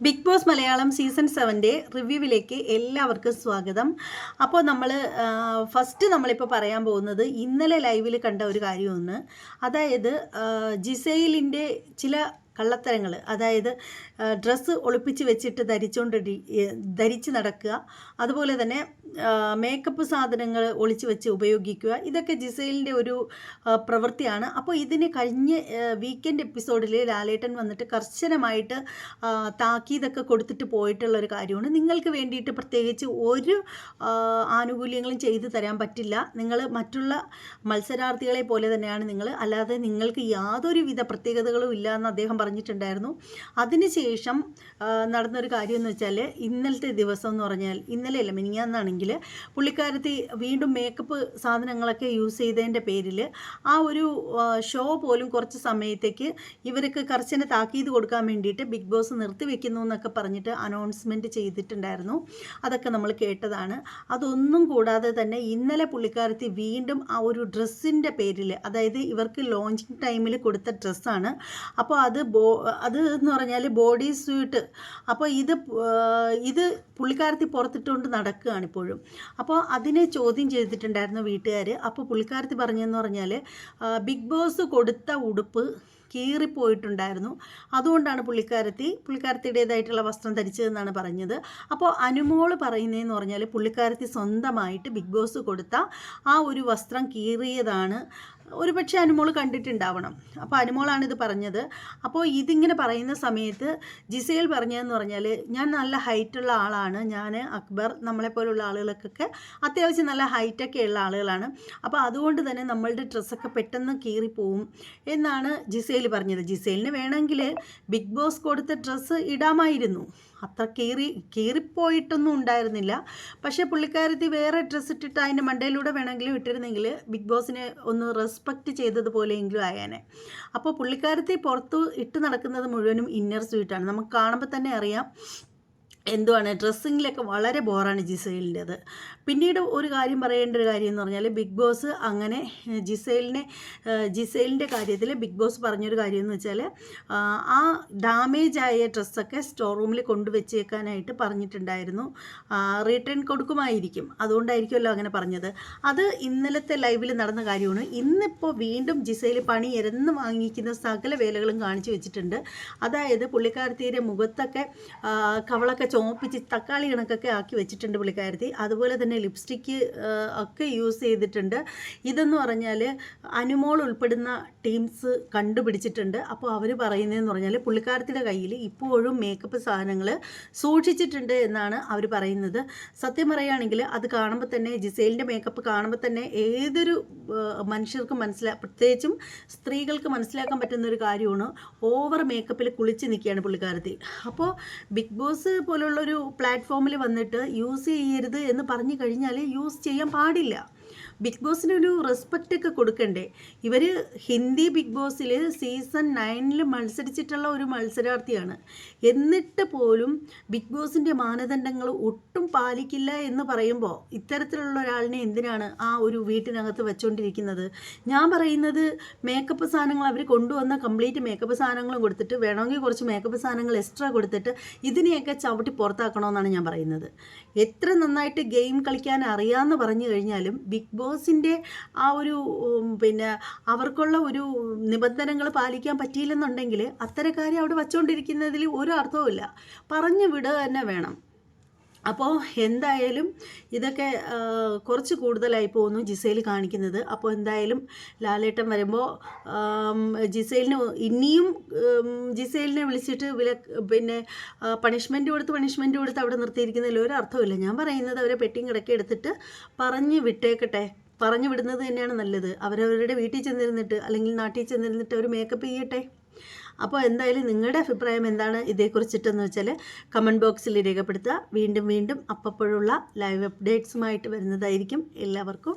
Big boss Malayalam season സെവന്റെ റിവ്യൂവിലേക്ക് എല്ലാവർക്കും സ്വാഗതം. അപ്പോൾ നമ്മൾ ഫസ്റ്റ് നമ്മളിപ്പോൾ പറയാൻ പോകുന്നത് ഇന്നലെ ലൈവിൽ കണ്ട ഒരു കാര്യമൊന്ന് അതായത് ജിസൈലിന്റെ ചില കള്ളത്തരങ്ങൾ. അതായത് ഡ്രസ്സ് ഒളിപ്പിച്ച് വെച്ചിട്ട് ധരിച്ചുകൊണ്ട് ധരിച്ച് നടക്കുക. അതുപോലെ തന്നെ മേക്കപ്പ് സാധനങ്ങൾ ഒളിച്ച് വെച്ച് ഉപയോഗിക്കുക. ഇതൊക്കെ ജിസൈലിന്റെ ഒരു പ്രവൃത്തിയാണ്. അപ്പോൾ ഇതിന് കഴിഞ്ഞ വീക്കെൻഡ് എപ്പിസോഡിൽ ലാലേട്ടൻ വന്നിട്ട് കർശനമായിട്ട് താക്കീതൊക്കെ കൊടുത്തിട്ട് പോയിട്ടുള്ള ഒരു കാര്യമാണ്. നിങ്ങൾക്ക് വേണ്ടിയിട്ട് പ്രത്യേകിച്ച് ഒരു ആനുകൂല്യങ്ങളും ചെയ്തു തരാൻ പറ്റില്ല. നിങ്ങൾ മറ്റുള്ള മത്സരാർത്ഥികളെ പോലെ തന്നെയാണ് നിങ്ങൾ. അല്ലാതെ നിങ്ങൾക്ക് യാതൊരുവിധ പ്രത്യേകതകളും ഇല്ല എന്ന് അദ്ദേഹം പറഞ്ഞിട്ടുണ്ടായിരുന്നു. അതിനുശേഷം നടന്നൊരു കാര്യം എന്ന് വെച്ചാൽ ഇന്നലത്തെ ദിവസം എന്ന് പറഞ്ഞാൽ ഇന്നലെ അല്ല മിനിങ്ങാന്നാണെങ്കിൽ പുള്ളിക്കാരത്തി വീണ്ടും മേക്കപ്പ് സാധനങ്ങളൊക്കെ യൂസ് ചെയ്തതിന്റെ പേരിൽ ആ ഒരു ഷോ പോലും കുറച്ച് സമയത്തേക്ക് ഇവർക്ക് കർശന താക്കീത് കൊടുക്കാൻ വേണ്ടിയിട്ട് ബിഗ് ബോസ് നിർത്തിവെക്കുന്നു എന്നൊക്കെ പറഞ്ഞിട്ട് അനൗൺസ്മെന്റ് ചെയ്തിട്ടുണ്ടായിരുന്നു. അതൊക്കെ നമ്മൾ കേട്ടതാണ്. അതൊന്നും കൂടാതെ തന്നെ ഇന്നലെ പുള്ളിക്കാരത്തി വീണ്ടും ആ ഒരു ഡ്രസ്സിന്റെ പേരിൽ അതായത് ഇവർക്ക് ലോഞ്ചിങ് ടൈമിൽ കൊടുത്ത ഡ്രസ്സാണ് അപ്പോൾ അത് ബോ അത് എന്ന് പറഞ്ഞാൽ ബോഡി സ്യൂട്ട്. അപ്പോൾ ഇത് ഇത് പുള്ളിക്കാരത്തി പുറത്തിട്ടുകൊണ്ട് നടക്കുകയാണ് ഇപ്പോഴും. അപ്പോൾ അതിനെ ചോദ്യം ചെയ്തിട്ടുണ്ടായിരുന്നു വീട്ടുകാർ അപ്പോൾ പുള്ളിക്കാരത്തി പറഞ്ഞതെന്ന് പറഞ്ഞാൽ ബിഗ് ബോസ് കൊടുത്ത ഉടുപ്പ് കീറിപ്പോയിട്ടുണ്ടായിരുന്നു. അതുകൊണ്ടാണ് പുള്ളിക്കാരത്തി പുള്ളിക്കാരത്തിയുടേതായിട്ടുള്ള വസ്ത്രം ധരിച്ചതെന്നാണ് പറഞ്ഞത്. അപ്പോൾ അനുമോൾ പറയുന്നതെന്ന് പറഞ്ഞാൽ പുള്ളിക്കാരത്തി സ്വന്തമായിട്ട് ബിഗ് ബോസ് കൊടുത്ത ആ ഒരു വസ്ത്രം കീറിയതാണ്. ഒരു പക്ഷേ അനുമോൾ കണ്ടിട്ടുണ്ടാവണം അപ്പോൾ അനുമോളാണിത് പറഞ്ഞത്. അപ്പോൾ ഇതിങ്ങനെ പറയുന്ന സമയത്ത് ജിസേൽ പറഞ്ഞതെന്ന് പറഞ്ഞാൽ ഞാൻ നല്ല ഹൈറ്റുള്ള ആളാണ്. ഞാൻ അക്ബർ നമ്മളെപ്പോലുള്ള ആളുകൾക്കൊക്കെ അത്യാവശ്യം നല്ല ഹൈറ്റൊക്കെ ഉള്ള ആളുകളാണ്. അപ്പോൾ അതുകൊണ്ട് തന്നെ നമ്മളുടെ ഡ്രസ്സൊക്കെ പെട്ടെന്ന് കീറിപ്പോവും എന്നാണ് ജിസേൽ പറഞ്ഞത്. ജിസേലിന് വേണമെങ്കിൽ ബിഗ് ബോസ് കൊടുത്ത ഡ്രസ്സ് ഇടാമായിരുന്നു. അത്ര കീറി കീറിപ്പോയിട്ടൊന്നും ഉണ്ടായിരുന്നില്ല. പക്ഷേ പുള്ളിക്കാരത്തി വേറെ ഡ്രസ്സ് ഇട്ടിട്ട് അതിന്റെ മണ്ടയിലൂടെ വേണമെങ്കിലും ഇട്ടിരുന്നെങ്കിൽ ബിഗ് ബോസിനെ ഒന്ന് റെസ്പെക്റ്റ് ചെയ്തതുപോലെയെങ്കിലും ആയേനെ. അപ്പോൾ പുള്ളിക്കാരത്തി പുറത്ത് ഇട്ട് നടക്കുന്നത് മുഴുവനും ഇന്നർ സ്വീറ്റാണ് നമുക്ക് കാണുമ്പോൾ തന്നെ അറിയാം എന്തുവാണ്? ഡ്രസ്സിങ്ങിലൊക്കെ വളരെ ബോറാണ് ജിസൈലിന്റെത്. പിന്നീട് ഒരു കാര്യം പറയേണ്ട ഒരു കാര്യം എന്ന് പറഞ്ഞാൽ ബിഗ് ബോസ് അങ്ങനെ ജിസൈലിനെ ജിസൈലിന്റെ കാര്യത്തിൽ ബിഗ് ബോസ് പറഞ്ഞൊരു കാര്യം എന്ന് വെച്ചാൽ ആ, ഡാമേജ് ആയ ഡ്രസ്സൊക്കെ സ്റ്റോർ റൂമിൽ കൊണ്ടുവച്ചേക്കാനായിട്ട് പറഞ്ഞിട്ടുണ്ടായിരുന്നു. റിട്ടേൺ കൊടുക്കുമായിരിക്കും. അതുകൊണ്ടായിരിക്കുമല്ലോ അങ്ങനെ പറഞ്ഞത്. അത് ഇന്നലത്തെ ലൈവിൽ നടന്ന കാര്യമാണ്. ഇന്നിപ്പോൾ വീണ്ടും ജിസൈൽ പണി ഇരന്ന് വാങ്ങിക്കുന്ന സകല വേലകളും കാണിച്ചു വെച്ചിട്ടുണ്ട്. അതായത് പുള്ളിക്കാരത്തിയുടെ മുഖത്തൊക്കെ കവളൊക്കെ ചോപ്പിച്ച് തക്കാളി കണക്കൊക്കെ ആക്കി വെച്ചിട്ടുണ്ട് പുള്ളിക്കാരത്തി. അതുപോലെ തന്നെ ലിപ്സ്റ്റിക്ക് ഒക്കെ യൂസ് ചെയ്തിട്ടുണ്ട്. ഇതെന്ന് പറഞ്ഞാൽ അനുമോൾ ഉൾപ്പെടുന്ന ടീംസ് കണ്ടുപിടിച്ചിട്ടുണ്ട്. അപ്പോൾ അവർ പറയുന്നതെന്ന് പറഞ്ഞാൽ പുള്ളിക്കാരത്തിയുടെ കയ്യിൽ ഇപ്പോഴും മേക്കപ്പ് സാധനങ്ങൾ സൂക്ഷിച്ചിട്ടുണ്ട് എന്നാണ് അവർ പറയുന്നത്. സത്യം പറയുകയാണെങ്കിൽ അത് കാണുമ്പോൾ തന്നെ ജിസേലിന്റെ മേക്കപ്പ് കാണുമ്പോൾ തന്നെ ഏതൊരു മനുഷ്യർക്കും മനസ്സിലാ പ്രത്യേകിച്ചും സ്ത്രീകൾക്ക് മനസ്സിലാക്കാൻ പറ്റുന്ന ഒരു കാര്യമാണ് ഓവർ മേക്കപ്പിൽ കുളിച്ച് നിൽക്കുകയാണ് പുള്ളിക്കാരത്തി. അപ്പോൾ ബിഗ് ബോസ് പോലുള്ളൊരു പ്ലാറ്റ്ഫോമിൽ വന്നിട്ട് യൂസ് ചെയ്യരുത് എന്ന് പറഞ്ഞു കഴിഞ്ഞാൽ യൂസ് ചെയ്യാൻ പാടില്ല. ബിഗ് ബോസിന് ഒരു റെസ്പെക്റ്റ് ഒക്കെ കൊടുക്കണ്ടേ? ഇവർ ഹിന്ദി ബിഗ് ബോസിൽ സീസൺ നയനിൽ മത്സരിച്ചിട്ടുള്ള ഒരു മത്സരാർത്ഥിയാണ്. എന്നിട്ട് പോലും ബിഗ് ബോസിന്റെ മാനദണ്ഡങ്ങൾ ഒട്ടും പാലിക്കില്ല എന്ന് പറയുമ്പോൾ ഇത്തരത്തിലുള്ള ഒരാളിനെ എന്തിനാണ് ആ ഒരു വീട്ടിനകത്ത് വെച്ചുകൊണ്ടിരിക്കുന്നത് ഞാൻ പറയുന്നത് മേക്കപ്പ് സാധനങ്ങൾ അവർ കൊണ്ടുവന്ന കംപ്ലീറ്റ് മേക്കപ്പ് സാധനങ്ങളും കൊടുത്തിട്ട് വേണമെങ്കിൽ കുറച്ച് മേക്കപ്പ് സാധനങ്ങൾ എക്സ്ട്രാ കൊടുത്തിട്ട് ഇതിനെയൊക്കെ ചവിട്ടി പുറത്താക്കണമെന്നാണ് ഞാൻ പറയുന്നത്. എത്ര നന്നായിട്ട് ഗെയിം കളിക്കാൻ അറിയാമെന്ന് പറഞ്ഞു കഴിഞ്ഞാലും ബിഗ് ബോസിന്റെ ആ ഒരു പിന്നെ അവർക്കുള്ള ഒരു നിബന്ധനകൾ പാലിക്കാൻ പറ്റിയില്ലെന്നുണ്ടെങ്കിൽ അത്തരക്കാരെ അവിടെ വച്ചുകൊണ്ടിരിക്കുന്നതിൽ ഒരു അർത്ഥവുമില്ല പറഞ്ഞു വിടുക തന്നെ വേണം. അപ്പോൾ എന്തായാലും ഇതൊക്കെ കുറച്ച് കൂടുതലായി പോകുന്നു ജിസയിൽ കാണിക്കുന്നത്. അപ്പോൾ എന്തായാലും ലാലേട്ടൻ വരുമ്പോൾ ജിസയിലിന് ഇനിയും ജിസയിലിനെ വിളിച്ചിട്ട് വില പിന്നെ പണിഷ്മെന്റ് കൊടുത്ത് പണിഷ്മെന്റ് കൊടുത്ത് അവിടെ നിർത്തിയിരിക്കുന്നതിൽ ഒരു അർത്ഥമില്ല ഞാൻ പറയുന്നത് അവരെ പെട്ടിയും കിടക്കി എടുത്തിട്ട് പറഞ്ഞ് വിട്ടേക്കട്ടെ. പറഞ്ഞു വിടുന്നത് തന്നെയാണ് നല്ലത്. അവരവരുടെ വീട്ടിൽ ചെന്നിരുന്നിട്ട് അല്ലെങ്കിൽ നാട്ടിൽ ചെന്നിരുന്നിട്ട് അവർ മേക്കപ്പ് ചെയ്യട്ടെ? അപ്പോൾ എന്തായാലും നിങ്ങളുടെ അഭിപ്രായം എന്താണ്? ഇതേക്കുറിച്ചിട്ടെന്ന് വെച്ചാൽ കമന്റ് ബോക്സിൽ രേഖപ്പെടുത്തുക. വീണ്ടും വീണ്ടും അപ്പപ്പോഴുള്ള ലൈവ് അപ്ഡേറ്റ്സുമായിട്ട് വരുന്നതായിരിക്കും. എല്ലാവർക്കും